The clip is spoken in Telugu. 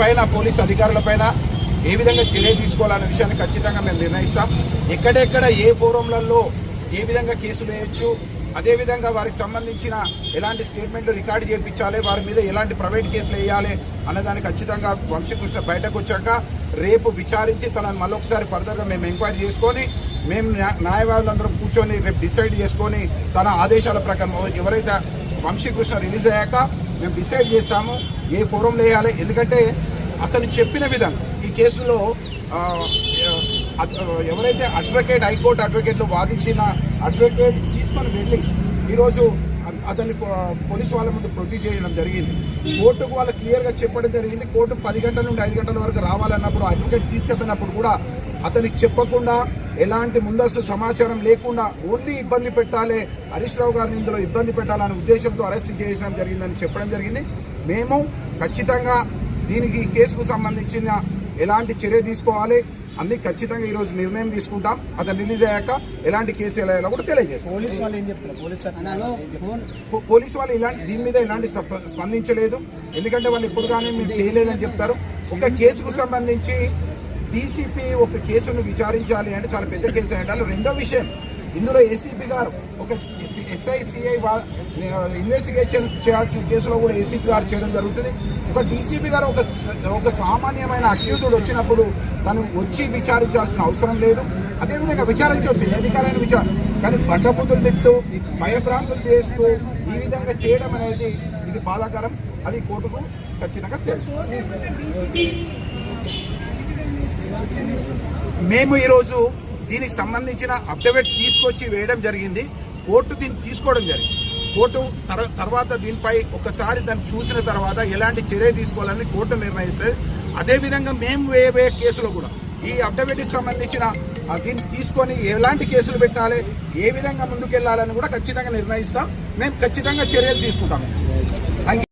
పైన పోలీస్ అధికారులపైన ఏ విధంగా చర్య తీసుకోవాలనే విషయాన్ని ఖచ్చితంగా మేము నిర్ణయిస్తాం. ఎక్కడెక్కడ ఏ ఫోరంలలో ఏ విధంగా కేసులు వేయొచ్చు అదేవిధంగా వారికి సంబంధించిన ఎలాంటి స్టేట్మెంట్లు రికార్డు చేయించాలి వారి మీద ఎలాంటి ప్రైవేట్ కేసులు వేయాలి అన్నదాన్ని ఖచ్చితంగా వంశీకృష్ణ బయటకు వచ్చాక రేపు విచారించి తనను మళ్ళొకసారి ఫర్దర్గా మేము ఎంక్వైరీ చేసుకొని మేము న్యాయవాదులందరం కూర్చొని రేపు డిసైడ్ చేసుకొని తన ఆదేశాల ప్రకారం ఎవరైతే వంశీకృష్ణ రిలీజ్ అయ్యాక మేము డిసైడ్ చేస్తాము ఏ ఫోరంలో వేయాలి. ఎందుకంటే అతను చెప్పిన విధంగా ఈ కేసులో ఎవరైతే అడ్వకేట్ హైకోర్టు అడ్వకేట్లు వాదించిన అడ్వకేట్ తీసుకొని వెళ్ళి ఈరోజు అతన్ని పో- పోలీసు వాళ్ళ ముందు ప్రొడ్యూస్ చేయడం జరిగింది. కోర్టుకు వాళ్ళు క్లియర్గా చెప్పడం జరిగింది. కోర్టు పది గంటల నుండి ఐదు గంటల వరకు రావాలన్నప్పుడు అడ్వకేట్ తీసుకెళ్ళినప్పుడు కూడా అతనికి చెప్పకుండా ఎలాంటి ముందస్తు సమాచారం లేకుండా ఓన్లీ ఇబ్బంది పెట్టాలి హరీష్ రావు గారిని ఇందులో ఇబ్బంది పెట్టాలనే ఉద్దేశంతో అరెస్ట్ చేయడం జరిగిందని చెప్పడం జరిగింది. మేము ఖచ్చితంగా దీనికి ఈ కేసుకు సంబంధించిన ఎలాంటి చర్య తీసుకోవాలి? అన్ని ఖచ్చితంగా ఈరోజు నిర్ణయం తీసుకుంటాం. అతను రిలీజ్ అయ్యాక ఎలాంటి కేసు ఎలా కూడా తెలియజేస్తాం. పోలీస్ వాళ్ళు ఏం చెప్తారు? పోలీస్ అనాలో ఫోన్ పో- పోలీసు వాళ్ళు ఇలాంటి దీని మీద ఇలాంటి స్ప- స్పందించలేదు. ఎందుకంటే వాళ్ళు ఎప్పుడు కానీ మేము చేయలేదని చెప్తారు. ఒక కేసుకు సంబంధించి డీసీపీ ఒక కేసును విచారించాలి అంటే చాలా పెద్ద కేసు. అంటే రెండో విషయం ఇందులో ఏసీపీ గారు ఒక ఎస్ఐ సిఐ ఇన్వెస్టిగేషన్ చేయాల్సిన కేసులో కూడా ఏసీపీ గారు చేయడం జరుగుతుంది. ఒక డీసీపీ గారు ఒక ఒక సామాన్యమైన అక్యూజుడు వచ్చినప్పుడు తను వచ్చి విచారించాల్సిన అవసరం లేదు. అదేవిధంగా విచారించవచ్చు ఏ అధికారైన విచారణ. కానీ బండబుద్ధులు తింటూ భయభ్రాంతులు చేస్తూ ఈ విధంగా చేయడం అనేది ఇది బాధాకరం. అది కోర్టుకు ఖచ్చితంగా మేము ఈరోజు దీనికి సంబంధించిన అప్డేట్ తీసుకొచ్చి వేయడం జరిగింది. కోర్టు దీన్ని తీసుకోవడం జరిగింది. కోర్టు తర్వాత దీనిపై ఒకసారి దాన్ని చూసిన తర్వాత ఎలాంటి చర్య తీసుకోవాలని కోర్టు నిర్ణయిస్తుంది. అదేవిధంగా మేము వేయబోయే కేసులో కూడా ఈ అఫిడవిట్కి సంబంధించిన దీన్ని తీసుకొని ఎలాంటి కేసులు పెట్టాలి ఏ విధంగా ముందుకెళ్ళాలని కూడా ఖచ్చితంగా నిర్ణయిస్తాం. మేము ఖచ్చితంగా చర్యలు తీసుకుంటాం.